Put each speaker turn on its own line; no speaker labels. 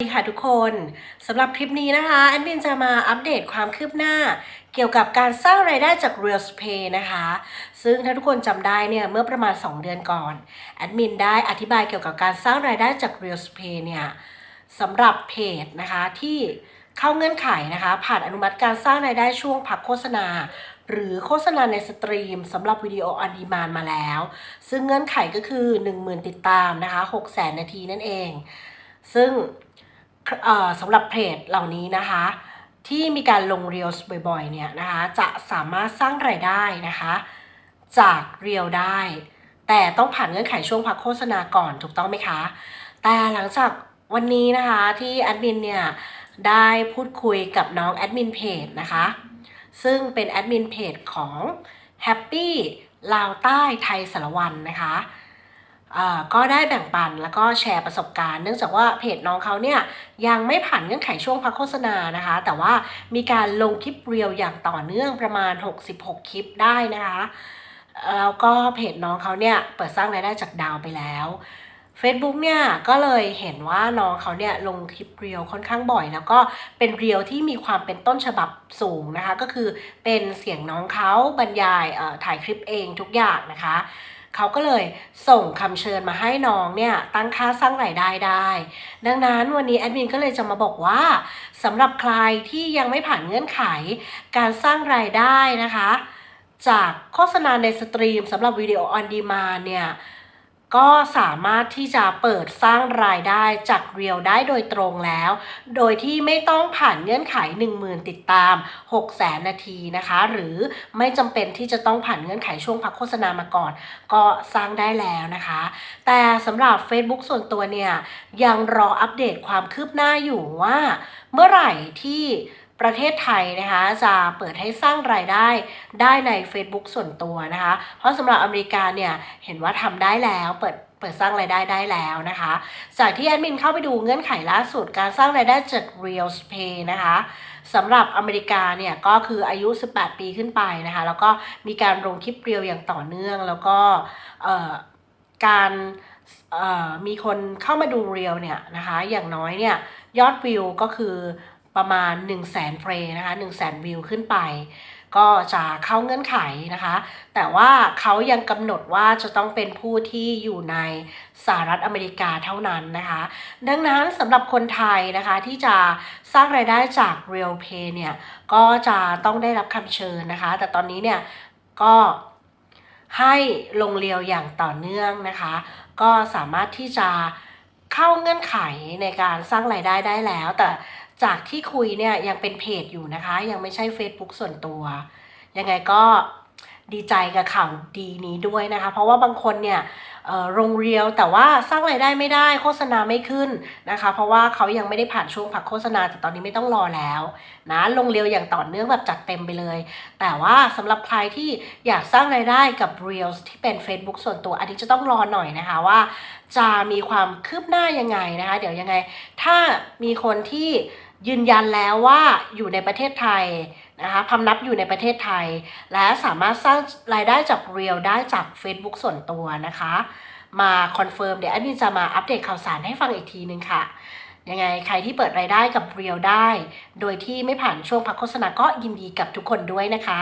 สวัสดีค่ะทุกคนสำหรับคลิปนี้นะคะแอดมินจะมาอัปเดตความคืบหน้า เกี่ยวกับการสร้างรายได้จาก Real Pay นะคะ ซึ่งถ้าทุกคนจำได้เนี่ยเมื่อประมาณ 2 เดือนก่อนแอดมินได้อธิบายเกี่ยวกับการสร้างรายได้จาก Real Pay เนี่ยสำหรับเพจนะคะที่เข้าเงื่อนไขนะคะ ผ่านอนุมัติการสร้างรายได้ช่วงพักโฆษณา หรือโฆษณาในสตรีมสำหรับวิดีโอออนดีมานมาแล้ว ซึ่งเงื่อนไขก็คือ 10,000 ติดตามนะคะ600,000 นาทีนั่นเอง ซึ่ง สำหรับเพจเหล่านี้นะคะ ที่มีการลงเรียลบ่อยๆเนี่ยนะคะจะสามารถสร้างรายได้นะคะ จากเรียลได้ แต่ต้องผ่านเงื่อนไขช่วงพักโฆษณาก่อนถูกต้องไหมคะ แต่หลังจากวันนี้นะคะที่แอดมินเนี่ยได้พูดคุยกับน้องแอดมินเพจนะคะ ซึ่งเป็นแอดมินเพจของ Happy ลาวใต้ไทยสารวันนะคะ ก็ได้แบ่งปันแล้วก็แชร์ประสบการณ์ เนื่องจากว่าเพจน้องเขาเนี่ยยังไม่ผ่านเงื่อนไขช่วงพักโฆษณานะคะ แต่ว่ามีการลงคลิปเรียวอย่างต่อเนื่องประมาณ 66 คลิปได้นะคะแล้วก็เพจน้องเขาเนี่ยเปิดสร้างรายได้จากดาวไปแล้ว Facebook เนี่ยก็เลยเห็นว่าน้องเขาเนี่ยลงคลิปเรียวค่อนข้างบ่อย แล้วก็เป็นเรียวที่มีความเป็นต้นฉบับสูงนะคะ ก็คือเป็นเสียงน้องเขาบรรยายถ่ายคลิปเองทุกอย่างนะคะ เขาก็เลยส่งคำเชิญมาให้น้องเนี่ยตั้งค่าสร้างรายได้ได้ ดังนั้นวันนี้แอดมินก็เลยจะมาบอกว่าสำหรับใครที่ยังไม่ผ่านเงื่อนไข การสร้างรายได้นะคะ จากโฆษณาในสตรีมสำหรับวิดีโอออนดีมาเนี่ย ก็สามารถที่จะเปิดสร้างรายได้จากเรียวได้โดยตรงแล้ว โดยที่ไม่ต้องผ่านเงื่อนไข 10,000 ติดตาม 600,000 นาทีนะคะ หรือไม่จำเป็นที่จะต้องผ่านเงื่อนไขช่วงพักโฆษณามาก่อน ก็สร้างได้แล้วนะคะ แต่สำหรับ Facebook ส่วนตัวเนี่ย ยังรออัปเดตความคืบหน้าอยู่ว่า เมื่อไหร่ที่ ประเทศไทยนะคะจะเปิดให้สร้างรายได้ได้ใน Facebook ส่วนตัวนะคะ เพราะสำหรับอเมริกาเนี่ยเห็นว่าทำได้แล้วเปิดเปิดสร้างรายได้ได้แล้วนะคะ จากที่แอดมินเข้าไปดูเงื่อนไขล่าสุดการสร้างรายได้จาก Real Pay นะคะสำหรับอเมริกาเนี่ยก็คืออายุ 18 ปีขึ้นไปนะคะ แล้วก็มีการลงคลิปเรียวอย่างต่อเนื่อง แล้วก็การมีคนเข้ามาดูเรียวเนี่ยนะคะ อย่างน้อยเนี่ยยอดวิวก็คือ ประมาณ 1 0 0 0 0แสนเฟรนะคะ1 0 0 0 0แสนวิวขึ้นไป ก็จะเข้าเงื่อนไขนะคะ แต่ว่าเขายังกำหนดว่าจะต้องเป็นผู้ที่อยู่ในสหรัฐอเมริกาเท่านั้นนะคะ ดังนั้นสำหรับคนไทยนะคะที่จะสร้างรายได้จาก Real Pay เนี่ย ก็จะต้องได้รับคำเชิญนะคะ แต่ตอนนี้เนี่ยก็ให้ลงเรียวอย่างต่อเนื่องนะคะ ก็สามารถที่จะเข้าเงื่อนไขในการสร้างรายได้ได้แล้ว แต่ จากที่คุยเนี่ยยังเป็นเพจอยู่นะคะ ยังไม่ใช่ Facebook ส่วนตัว ยังไงก็ ดีใจกับข่าวดีนี้ด้วยนะคะ เพราะว่าบางคนเนี่ยเอ่อลงเรียวแต่ว่าสร้างรายได้ไม่ได้โฆษณาไม่ขึ้นนะคะ เพราะว่าเขายังไม่ได้ผ่านช่วงพักโฆษณาแต่ตอนนี้ไม่ต้องรอแล้วนะลงเรียวอย่างต่อเนื่องแบบจัดเต็มไปเลย แต่ว่าสำหรับใครที่อยากสร้างรายได้กับ Reels ที่เป็น Facebook ส่วนตัวอันนี้จะต้องรอหน่อยนะคะว่า จะมีความคืบหน้ายังไงนะคะ เดี๋ยวยังไง ถ้ามีคนที่ยืนยันแล้วว่าอยู่ในประเทศไทย นะคะพำนับอยู่ในประเทศไทย และสามารถสร้างรายได้จากเรียลได้จาก Facebook ส่วนตัวนะคะ มาคอนเฟิร์มเดี๋ยวอันนี้จะมาอัปเดตข่าวสารให้ฟังอีกทีนึงค่ะยังไงใครที่เปิดรายได้กับเรียลได้ โดยที่ไม่ผ่านช่วงพักโฆษณาก็ยินดีกับทุกคนด้วยนะคะ